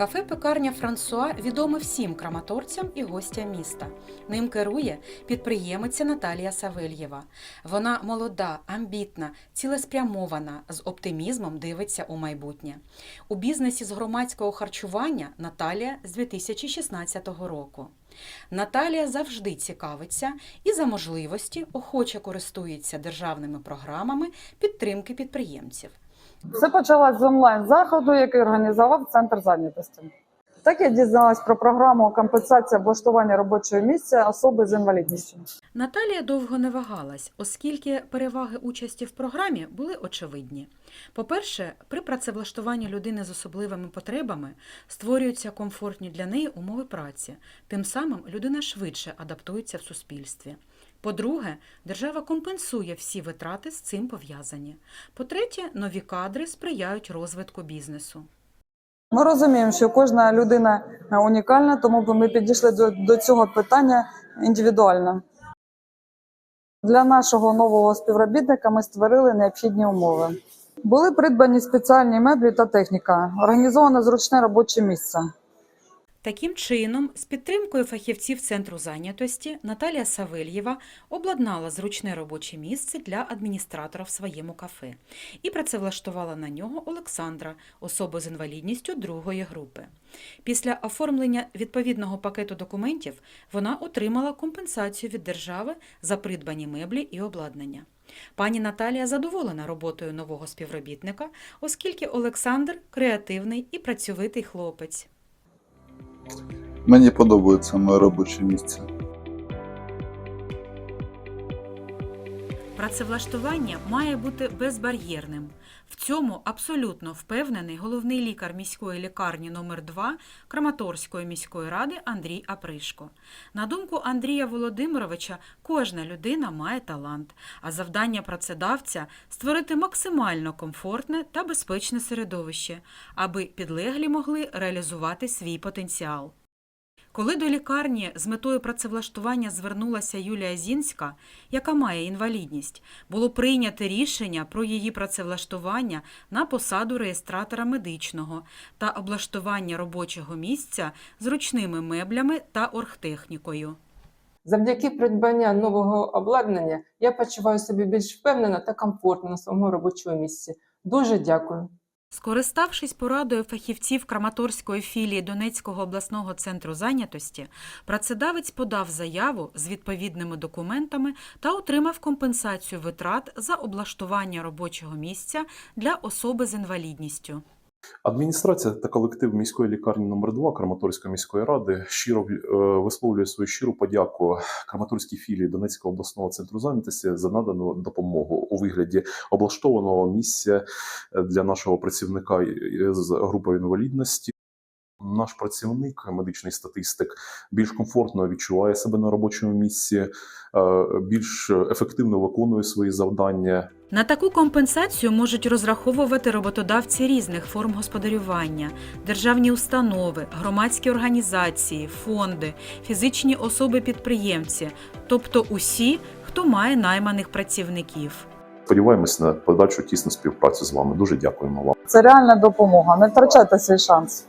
Кафе пекарня Франсуа відоме всім краматорцям і гостям міста. Ним керує підприємиця Наталія Савельєва. Вона молода, амбітна, цілеспрямована, з оптимізмом дивиться у майбутнє. У бізнесі з громадського харчування Наталія з 2016 року. Наталія завжди цікавиться і за можливості охоче користується державними програмами підтримки підприємців. Все почалось з онлайн-заходу, який організував центр зайнятості. Так я дізналась про програму компенсація облаштування робочого місця особи з інвалідністю. Наталія довго не вагалась, оскільки переваги участі в програмі були очевидні. По-перше, при працевлаштуванні людини з особливими потребами створюються комфортні для неї умови праці, тим самим людина швидше адаптується в суспільстві. По-друге, держава компенсує всі витрати з цим пов'язані. По-третє, нові кадри сприяють розвитку бізнесу. Ми розуміємо, що кожна людина унікальна, тому ми підійшли до, до цього питання індивідуально. Для нашого нового співробітника ми створили необхідні умови. Були придбані спеціальні меблі та техніка, організовано зручне робоче місце. Таким чином, з підтримкою фахівців Центру зайнятості Наталія Савельєва обладнала зручне робоче місце для адміністратора в своєму кафе і працевлаштувала на нього Олександра, особу з інвалідністю другої групи. Після оформлення відповідного пакету документів вона отримала компенсацію від держави за придбані меблі і обладнання. Пані Наталія задоволена роботою нового співробітника, оскільки Олександр креативний і працьовитий хлопець. Мені подобається моє робоче місце. Працевлаштування має бути безбар'єрним. В цьому абсолютно впевнений головний лікар міської лікарні номер 2 Краматорської міської ради Андрій Апришко. На думку Андрія Володимировича, кожна людина має талант, а завдання працедавця створити максимально комфортне та безпечне середовище, аби підлеглі могли реалізувати свій потенціал. Коли до лікарні з метою працевлаштування звернулася Юлія Зінська, яка має інвалідність, було прийнято рішення про її працевлаштування на посаду реєстратора медичного та облаштування робочого місця зручними меблями та оргтехнікою. Завдяки придбання нового обладнання я почуваю себе більш впевнено та комфортно на своєму робочому місці. Дуже дякую. Скориставшись порадою фахівців Краматорської філії Донецького обласного центру зайнятості, працедавець подав заяву з відповідними документами та отримав компенсацію витрат за облаштування робочого місця для особи з інвалідністю. Адміністрація та колектив міської лікарні номер 2 Краматорської міської ради щиро е, висловлює свою щиру подяку Краматорській філії Донецького обласного центру зайнятості за надану допомогу у вигляді облаштованого місця для нашого працівника з групою інвалідності. Наш працівник, медичний статистик, більш комфортно відчуває себе на робочому місці, е, більш ефективно виконує свої завдання. На таку компенсацію можуть розраховувати роботодавці різних форм господарювання, державні установи, громадські організації, фонди, фізичні особи-підприємці, тобто усі, хто має найманих працівників. Сподіваємось на подальшу тісну співпрацю з вами. Дуже дякуємо вам. Це реальна допомога. Не втрачайте цей шанс.